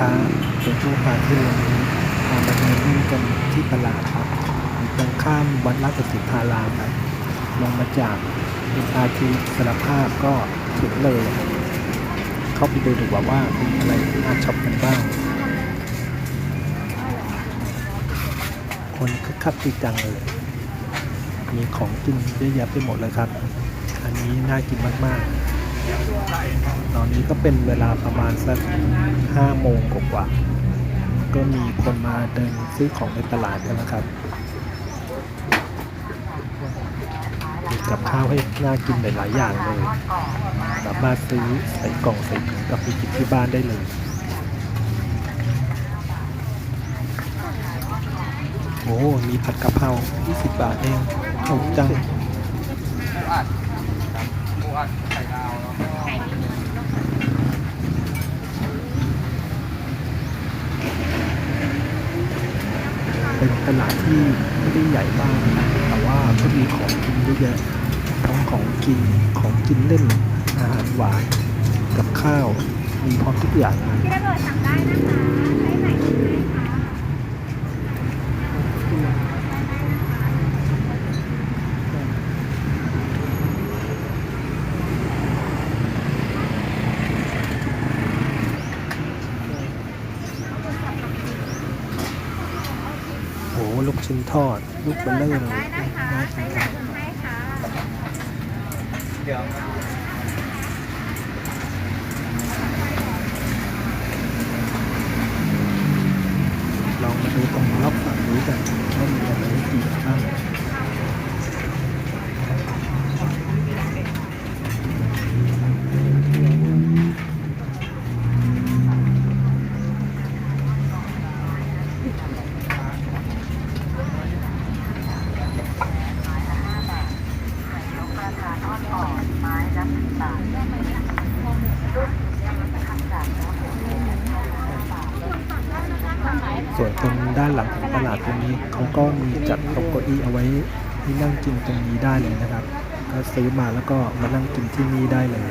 ค้าโดยทั่วพาที่วันนี้พามาเดินเล่นกันที่ตลาดครับตรงข้ามวัดราชสิทธารามครับลงมาจาก MRT สารภาพก็ถึงเลย เข้าไปดูดีกว่าว่ามีอะไรน่าช็อปกันบ้าง คนคึกคักดีจังเลย มีของกินเยอะแยะไปหมดเลยครับ อันนี้น่ากินมากๆ นี้ก็เป็นเวลาประมาณสักห้าโมงกว่าๆก็มีคนมาเดินซื้อของในตลาดกันนะครับมีกับข้าวให้น่ากินหลายๆอย่างเลย สามารถซื้อใส่กล่องใส่ถุงกลับไปกินที่บ้านได้เลยโอ้มีผัดกะเพรา20 บาทเองถูกจัง เป็นตลาดที่ไม่ได้ใหญ่มากนะแต่ว่าก็มีของกินเยอะแยะทั้งของกินของกินเล่นอาหารหวานกับข้าวมีพร้อมทุกอย่างเลยพี่ระเบิดสั่งได้นะคะให้ไหนดีไหมคะ โอ้ ลูกชิ้นทอด ลูกเบลเลอร์เลยน่ากินไหนจังคุณให้ค่ะลองมาดูตรงล็อกฝั่งนี้กันว่ามีอะไรให้กินบ้าง ส่วนตรงด้านหลังของตลาดตรงนี้เขาก็มีจัดโต๊ะเก้าอี้เอาไว้ให้นั่งกินตรงนี้ได้เลยนะครับ ก็ซื้อมาแล้วก็มานั่งกินที่นี่ได้เลย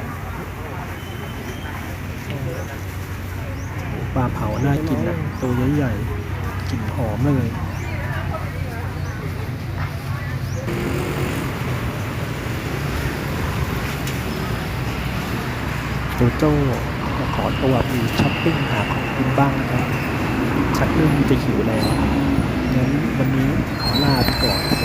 ปลาเผาน่ากินนะตัวใหญ่ๆกลิ่นหอมเลยตัวโจ้ก็ขอตัวไปช้อปปิ้งหาของกินบ้างนะครับ ชักเริ่มจะหิวแล้วงั้นวันนี้ขอลาไปก่อน